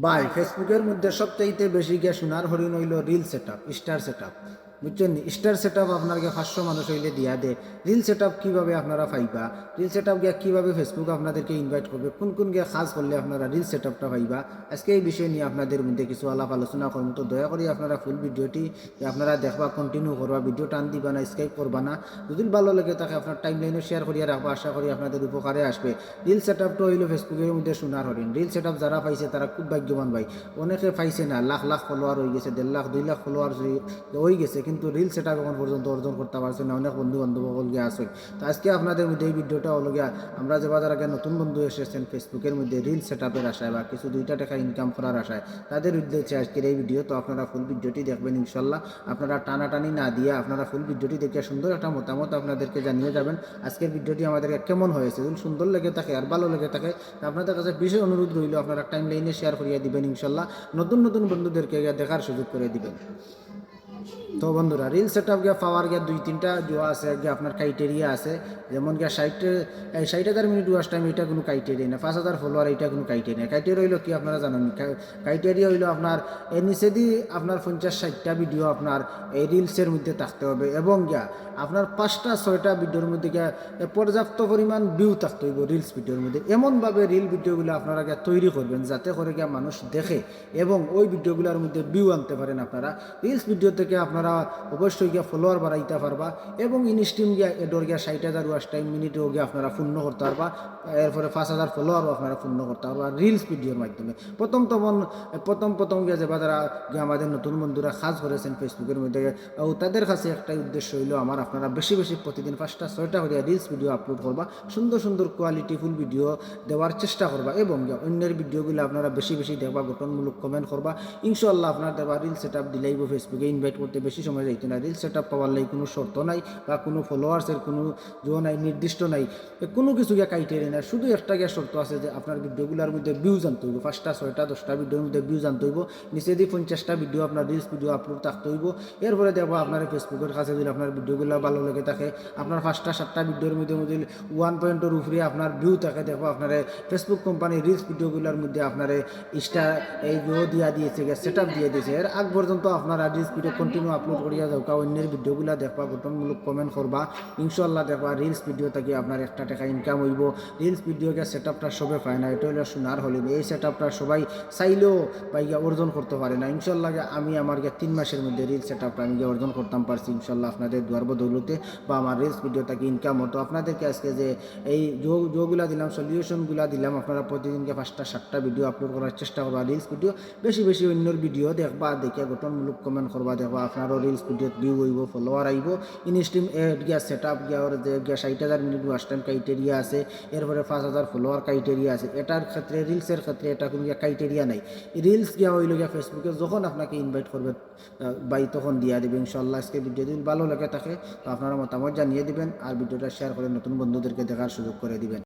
ভাই ফেসবুকের মধ্যে সবচাইতে বেশি গিয়ে শোনার হরিণ হইল reel set up star set up বুঝছেন স্টার সেট আপ আপনাকে পাঁচশো মানুষ হইলে দিয়া দে। রিল সেট আপ কীভাবে আপনারা পাইবা? রিল সেট আপ গিয়া কীভাবে ফেসবুক আপনাদেরকে ইনভাইট করবে? কোন কোন গিয়া কাজ করলে আপনারা রিল সেট আপটা পাইবা? আজকে এই বিষয় নিয়ে আপনাদের মধ্যে কিছু আলাপ আলোচনা করব। তো দয়া করে আপনারা ফুল ভিডিওটি আপনারা দেখবা কন্টিনিউ করবা। ভিডিও টান দিবা না স্কাইপ করবা না। যদি ভালো লাগে তাকে আপনার টাইম লাইনে শেয়ার করিয়া রাখব। আশা করি আপনাদের উপকারে আসবে। রিল সেট আপটা হইল ফেসবুকের মধ্যে শোনার হরিণ। রিল সেট আপ যারা পাইছে তারা খুব ভাগ্যবান ভাই। অনেকে পাইছে না, লাখ লাখ ফলোয়ার হয়ে গেছে, দেড় লাখ, দুই লাখ ফলোয়ার হয়ে গেছে। কিন্তু রিলস এটা এখন পর্যন্ত অর্জন করতে পারছে না। অনেক বন্ধু বান্ধব সকল গিয়ে আসে তো আজকে আপনাদের মধ্যে এই ভিডিওটা হলো গিয়া, আমরা যে বাজার আগে নতুন বন্ধু এসেছেন ফেসবুকের মধ্যে রিল সেট আপের আশায় বা কিছু দুইটা টাকা ইনকাম করার আশায়, তাদের উদ্দেশ্যে আজকের এই ভিডিও। তো আপনারা ফুল ভিডিওটি দেখবেন ইনশাল্লাহ। আপনারা টানাটানি না দিয়ে আপনারা ফুল ভিডিওটি দেখে সুন্দর একটা মতামত আপনাদেরকে জানিয়ে যাবেন। আজকের ভিডিওটি আমাদেরকে কেমন হয়েছে? যদি সুন্দর লেগে থাকে আর ভালো লেগে থাকে আপনাদের কাছে বিশেষ অনুরোধ রইল, আপনারা টাইম লাইনে শেয়ার করিয়ে দিবেন ইনশাল্লাহ। নতুন নতুন বন্ধুদেরকে দেখার সুযোগ করে দিবেন। তো বন্ধুরা রিল সেট আপ গিয়া পাওয়ার গিয়া দুই তিনটা জোয়া আছে, গিয়া আপনার ক্রাইটেরিয়া আছে। যেমন গিয়া ষাট ষাট হাজার মিনিট ওয়াশ টাইম এটা কোনো ক্রাইটেরিয়া না পাঁচ হাজার ফলোয়ার এটা কোনো ক্রাইটেরিয়া ক্রাইটেরিয়া হইল কি আপনারা জানেন? ক্রাইটেরিয়া হইল আপনার এর নিচে আপনার পঞ্চাশ ষাটটা ভিডিও আপনার এই রিলসের মধ্যে থাকতে হবে এবং গিয়া আপনার পাঁচটা, ছয়টা ভিডিওর মধ্যে গিয়া পর্যাপ্ত পরিমাণ ভিউ থাকতে হইব রিলস ভিডিওর মধ্যে। এমনভাবে রিল ভিডিওগুলো আপনারা গিয়া তৈরি করবেন যাতে করে গিয়া মানুষ দেখে এবং ওই ভিডিওগুলোর মধ্যে ভিউ আনতে পারেন আপনারা। রিলস ভিডিও থেকে আপনারা অবশ্যই গিয়া ফলোয়ার বাড়াইতে পারবা এবং ইনস্টিম গিয়া এডোর গিয়া ষাট হাজার ওয়াশ টাইম মিনিটেও গিয়া আপনারা পূর্ণ করতে পারবা। এরপরে পাঁচ হাজার ফলোয়ারও আপনারা পূর্ণ করতে পারবা রিলস ভিডিওর মাধ্যমে। প্রথম তখন প্রথম প্রথম গিয়া যে গিয়া আমাদের নতুন বন্ধুরা কাজ করেছেন ফেসবুকের মধ্যে ও তাদের কাছে একটাই উদ্দেশ্য হইল আমার আপনারা বেশি বেশি প্রতিদিন পাঁচটা, ছয়টা করে রিলস ভিডিও আপলোড করবা, সুন্দর সুন্দর কোয়ালিটিফুল ভিডিও দেওয়ার চেষ্টা করবা এবং অন্যের ভিডিওগুলো আপনারা বেশি বেশি দেখবা, গঠনমূলক কমেন্ট করবা। ইনশাল্লাহ আপনার দেওয়া রিল সেট আপ দিলেইব ফেসবুকে ইনভাইট করতে বেশি সময় যাইতো না। রিল সেট আপ পাওয়ার লাগে কোনো শর্ত নাই বা কোনো ফলোয়ার্সের কোনো জো নাই, নির্দিষ্ট নাই। কোনো কিছু গিয়া ক্রাইটেরিয়া নাই। শুধু একটা গিয়া শর্ত আছে যে আপনার ভিডিওগুলোর মধ্যে ভিউজ আনতে হইব। পাঁচটা, ছয়টা, দশটা ভিডিওর মধ্যে ভিউজ আনতে হইব। নিচে দিয়ে পঞ্চাশটা ভিডিও আপনার রিলস ভিডিও আপলোড থাকতে হইব। এরপরে দেখব আপনার ফেসবুকের কাছে যদি আপনার ভিডিওগুলো ভালো লেগে থাকে, আপনার পাঁচটা, সাতটা ভিডিওর মধ্যে মধ্যে ওয়ান পয়েন্টের উপরে আপনার ভিউ থাকে, দেখব আপনার ফেসবুক কোম্পানির রিলস ভিডিওগুলোর মধ্যে আপনার স্টার এই ভিউ দিয়া দিয়েছে সেট আপ দিয়ে দিয়েছে। এর আগ পর্যন্ত আপনারা রিলস ভিডিও কন্টিনিউ আপলোড করিয়া যাও অন্যের ভিডিওগুলো দেখবা গঠনমূলক কমেন্ট করবা ইনশাল্লাহ দেখবা রিলস ভিডিও থেকে আপনার একটা টাকা ইনকাম হইব। রিলস ভিডিওকে সেট আপটা সবে পায় না এটা হলো সোনার হলিন এই সেট আপটা সবাই চাইলেও বা ইয়া অর্জন করতে পারে না। ইনশাল্লাহ আমি আমার তিন মাসের মধ্যে রিলস সেট আপটা আমি অর্জন করতাম পারছি ইনশাল্লাহ আপনাদের দুয়ার বদৌলতে বা আমার রিলস ভিডিও থেকে ইনকাম হতো। আপনাদেরকে আজকে যে এই যোগুলা দিলাম সলিউশনগুলা দিলাম, আপনারা প্রতিদিনকে পাঁচটা, সাতটা ভিডিও আপলোড করার চেষ্টা করবা। রিলস ভিডিও বেশি বেশি অন্যর ভিডিও দেখবা দেখে গঠনমূলক কমেন্ট করবা, দেখবা আপনারও রিলস ভিডিওত ভিউ হইব ফলোয়ার আইব। ইনস্টিম এড গিয়া সেট আপ গিয়া ওর যে গিয়া ষাট হাজার মিনিট ওয়াচ টাইম ক্রাইটেরিয়া আছে, এরপরে পাঁচ হাজার ফলোয়ার ক্রাইটেরিয়া আছে। এটার ক্ষেত্রে রিলসের ক্ষেত্রে এটা কোনো গিয়া ক্রাইটেরিয়া নাই। রিলস গিয়া হইল গিয়া ফেসবুকে যখন আপনাকে ইনভাইট করবে বাই তখন দিয়া দেবে ইনশাল্লাহ আজকে ভিডিও যদি ভালো লাগে থাকে, তো আপনারা মতামত জানিয়ে দিবেন, আর ভিডিওটা শেয়ার করে নতুন বন্ধুদেরকে দেখার সুযোগ করে দিবেন।